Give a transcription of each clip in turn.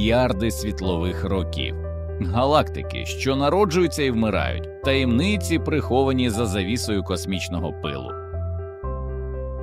мільярди світлових років. Галактики, що народжуються і вмирають, таємниці, приховані за завісою космічного пилу.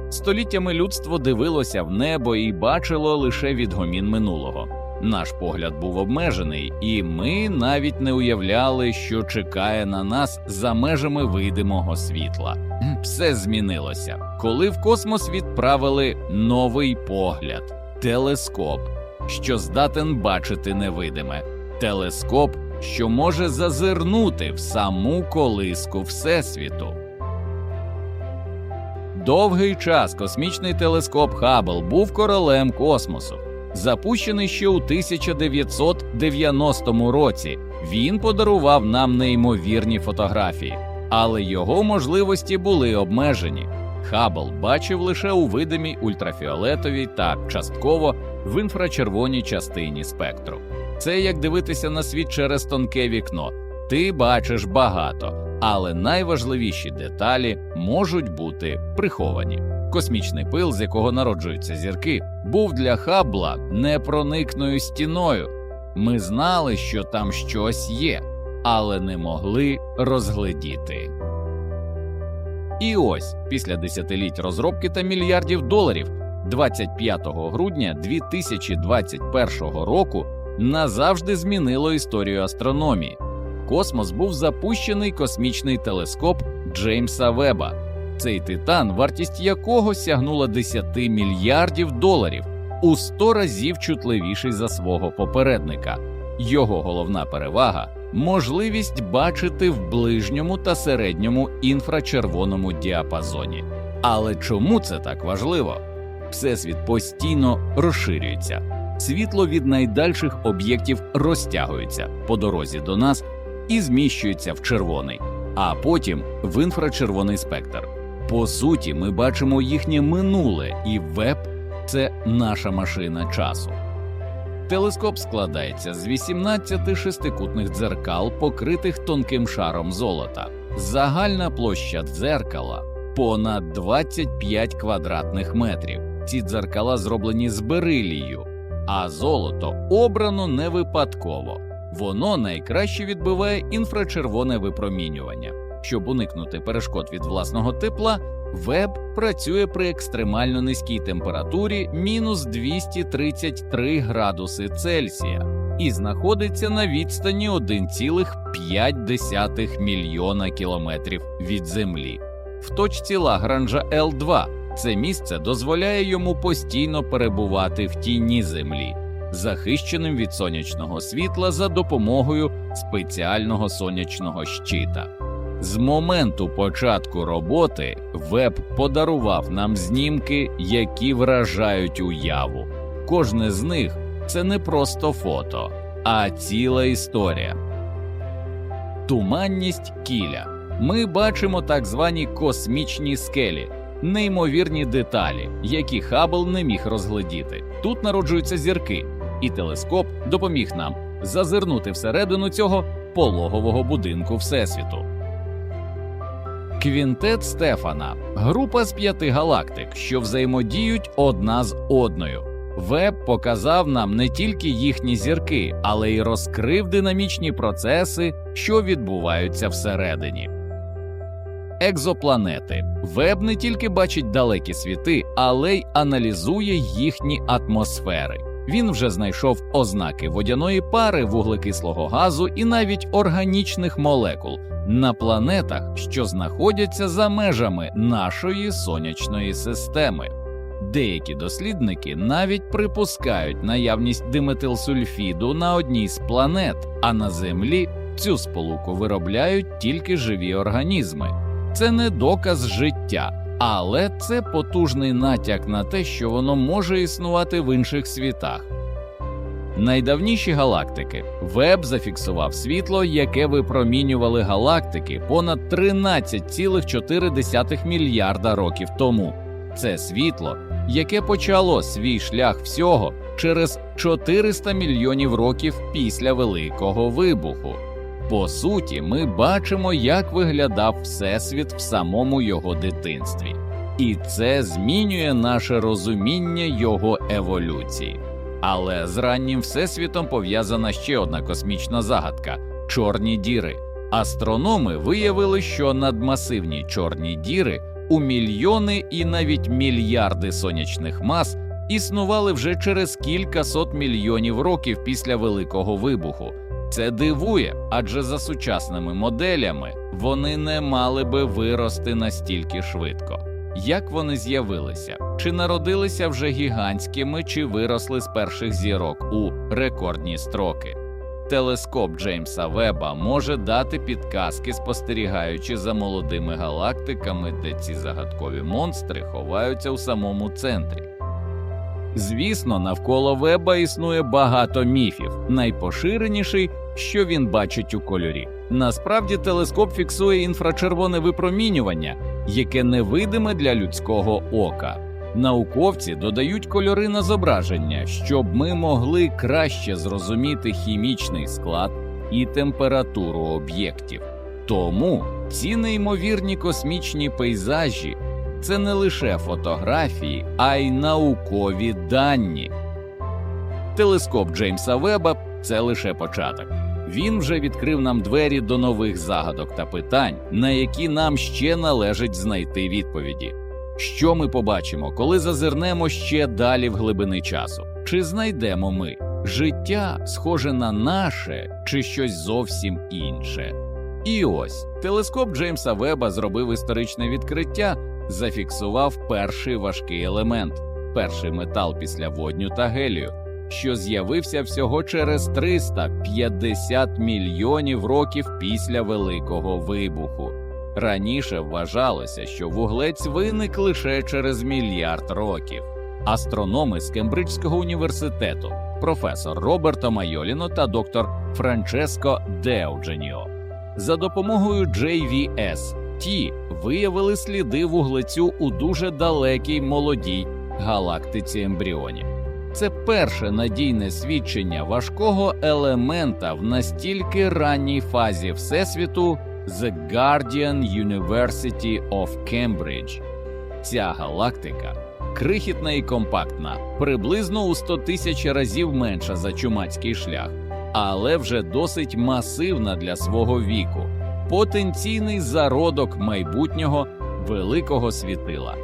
Століттями людство дивилося в небо і бачило лише відгомін минулого. Наш погляд був обмежений, і ми навіть не уявляли, що чекає на нас за межами видимого світла. Все змінилося, коли в космос відправили новий погляд телескоп, що здатен бачити невидиме, телескоп, що може зазирнути в саму колиску Всесвіту. Довгий час космічний телескоп Хаббл був королем космосу. Запущений ще у 1990 році, він подарував нам неймовірні фотографії, але його можливості були обмежені. Хаббл бачив лише у видимій ультрафіолетовій та частково в інфрачервоній частині спектру. Це як дивитися на світ через тонке вікно. Ти бачиш багато, але найважливіші деталі можуть бути приховані. Космічний пил, з якого народжуються зірки, був для Хаббла непроникною стіною. Ми знали, що там щось є, але не могли розгледіти. І ось після десятиліть розробки та мільярдів доларів 25 грудня 2021 року назавжди змінило історію астрономії. Космос був запущений космічний телескоп Джеймса Веба. Цей титан, вартість якого сягнула 10 мільярдів доларів, у 100 разів чутливіший за свого попередника. Його головна перевага можливість бачити в ближньому та середньому інфрачервоному діапазоні. Але чому це так важливо? Всесвіт постійно розширюється. Світло від найдальших об'єктів розтягується по дорозі до нас і зміщується в червоний, а потім в інфрачервоний спектр. По суті, ми бачимо їхнє минуле, і веб це наша машина часу. Телескоп складається з 18 шестикутних дзеркал, покритих тонким шаром золота. Загальна площа дзеркала понад 25 квадратних метрів. Ці дзеркала зроблені з берилію, а золото обрано не випадково. Воно найкраще відбиває інфрачервоне випромінювання. Щоб уникнути перешкод від власного тепла, веб працює при екстремально низькій температурі мінус 233 градуси Цельсія і знаходиться на відстані 1,5 мільйона кілометрів від Землі. В точці Лагранжа L2 це місце дозволяє йому постійно перебувати в тіні Землі, захищеним від сонячного світла за допомогою спеціального сонячного щита. З моменту початку роботи веб подарував нам знімки, які вражають уяву. Кожне з них це не просто фото, а ціла історія. Туманність кіля. Ми бачимо так звані космічні скелі, неймовірні деталі, які Хаббл не міг розгледіти. Тут народжуються зірки, і телескоп допоміг нам зазирнути всередину цього пологового будинку Всесвіту. Квінтет Стефана група з п'яти галактик, що взаємодіють одна з одною. Веб показав нам не тільки їхні зірки, але й розкрив динамічні процеси, що відбуваються всередині. Екзопланети Веб не тільки бачить далекі світи, але й аналізує їхні атмосфери. Він вже знайшов ознаки водяної пари, вуглекислого газу і навіть органічних молекул на планетах, що знаходяться за межами нашої сонячної системи. Деякі дослідники навіть припускають наявність диметилсульфіду на одній з планет, а на Землі цю сполуку виробляють тільки живі організми. Це не доказ життя, але це потужний натяк на те, що воно може існувати в інших світах. Найдавніші галактики Веб зафіксував світло, яке випромінювали галактики понад 13,4 мільярда років тому. Це світло, яке почало свій шлях всього через 400 мільйонів років після Великого вибуху. По суті, ми бачимо, як виглядав Всесвіт в самому його дитинстві, і це змінює наше розуміння його еволюції. Але з раннім всесвітом пов'язана ще одна космічна загадка чорні діри. Астрономи виявили, що надмасивні чорні діри у мільйони і навіть мільярди сонячних мас існували вже через кілька сот мільйонів років після Великого вибуху. Це дивує, адже за сучасними моделями вони не мали би вирости настільки швидко. Як вони з'явилися? Чи народилися вже гігантськими, чи виросли з перших зірок у рекордні строки? Телескоп Джеймса Веба може дати підказки, спостерігаючи за молодими галактиками, де ці загадкові монстри ховаються у самому центрі. Звісно, навколо Веба існує багато міфів. Найпоширеніший, що він бачить у кольорі. Насправді телескоп фіксує інфрачервоне випромінювання, яке невидиме для людського ока. Науковці додають кольори на зображення, щоб ми могли краще зрозуміти хімічний склад і температуру об'єктів. Тому ці неймовірні космічні пейзажі це не лише фотографії, а й наукові дані. Телескоп Джеймса Веба це лише початок. Він вже відкрив нам двері до нових загадок та питань, на які нам ще належить знайти відповіді. Що ми побачимо, коли зазирнемо ще далі в глибини часу? Чи знайдемо ми життя схоже на наше, чи щось зовсім інше? І ось телескоп Джеймса Веба зробив історичне відкриття, зафіксував перший важкий елемент, перший метал після водню та гелію, що з'явився всього через 350 мільйонів років після Великого вибуху. Раніше вважалося, що вуглець виник лише через мільярд років. Астрономи з Кембриджського університету, професор Роберто Майоліно та доктор Франческо Деудженіо, за допомогою JVS ті виявили сліди вуглецю у дуже далекій молодій галактиці ембріоні. Це перше надійне свідчення важкого елемента в настільки ранній фазі Всесвіту The Guardian University of Cambridge. Ця галактика крихітна і компактна, приблизно у 100 тисяч разів менша за чумацький шлях, але вже досить масивна для свого віку, потенційний зародок майбутнього великого світила.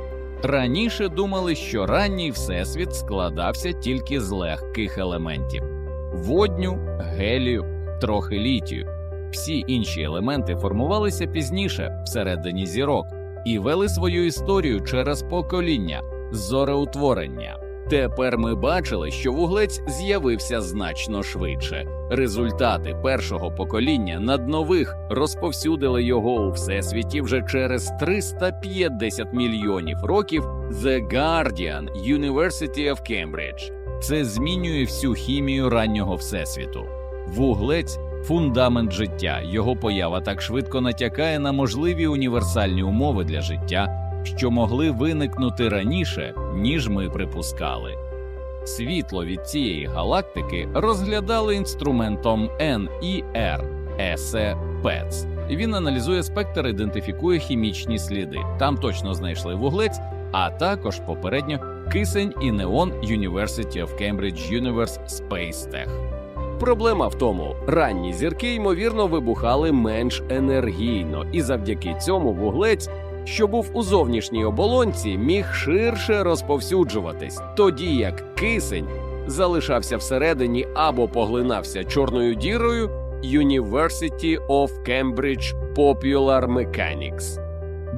Раніше думали, що ранній всесвіт складався тільки з легких елементів: водню, гелію, трохи літію. Всі інші елементи формувалися пізніше, всередині зірок, і вели свою історію через покоління, зореутворення. Тепер ми бачили, що вуглець з'явився значно швидше. Результати першого покоління над нових розповсюдили його у всесвіті вже через 350 мільйонів років. The Guardian University of Cambridge. Це змінює всю хімію раннього всесвіту. Вуглець фундамент життя. Його поява так швидко натякає на можливі універсальні умови для життя, що могли виникнути раніше, ніж ми припускали. Світло від цієї галактики розглядали інструментом NIR ESE PETS. Він аналізує спектр, ідентифікує хімічні сліди. Там точно знайшли вуглець, а також попередньо кисень і неон University of Cambridge Universe Space Tech. Проблема в тому, ранні зірки ймовірно вибухали менш енергійно, і завдяки цьому вуглець, що був у зовнішній оболонці, міг ширше розповсюджуватись, тоді як кисень залишався всередині або поглинався чорною дірою University of Cambridge Popular Mechanics.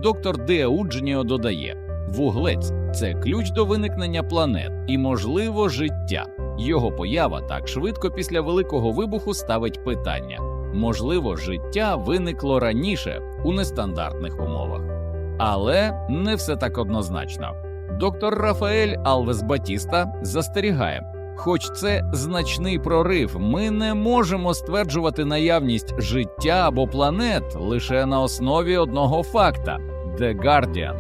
Доктор Деудженіо додає: вуглець це ключ до виникнення планет і, можливо, життя. Його поява так швидко після великого вибуху ставить питання: можливо, життя виникло раніше у нестандартних умовах. Але не все так однозначно. Доктор Рафаель Алвес Батіста застерігає. Хоч це значний прорив, ми не можемо стверджувати наявність життя або планет лише на основі одного факта The Guardian.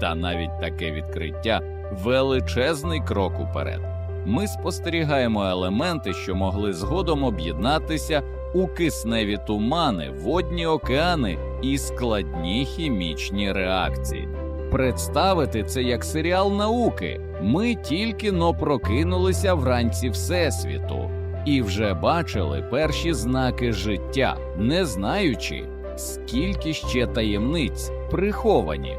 Та навіть таке відкриття величезний крок уперед. Ми спостерігаємо елементи, що могли згодом об'єднатися у кисневі тумани, водні океани і складні хімічні реакції. Представити це як серіал науки. Ми тільки но прокинулися вранці Всесвіту і вже бачили перші знаки життя, не знаючи, скільки ще таємниць приховані.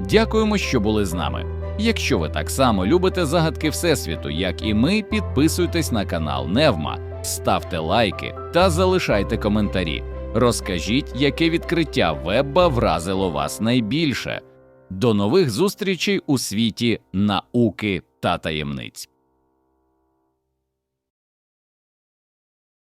Дякуємо, що були з нами. Якщо ви так само любите загадки Всесвіту, як і ми, підписуйтесь на канал Невма, ставте лайки та залишайте коментарі. Розкажіть, яке відкриття вебба вразило вас найбільше. До нових зустрічей у світі науки та таємниць.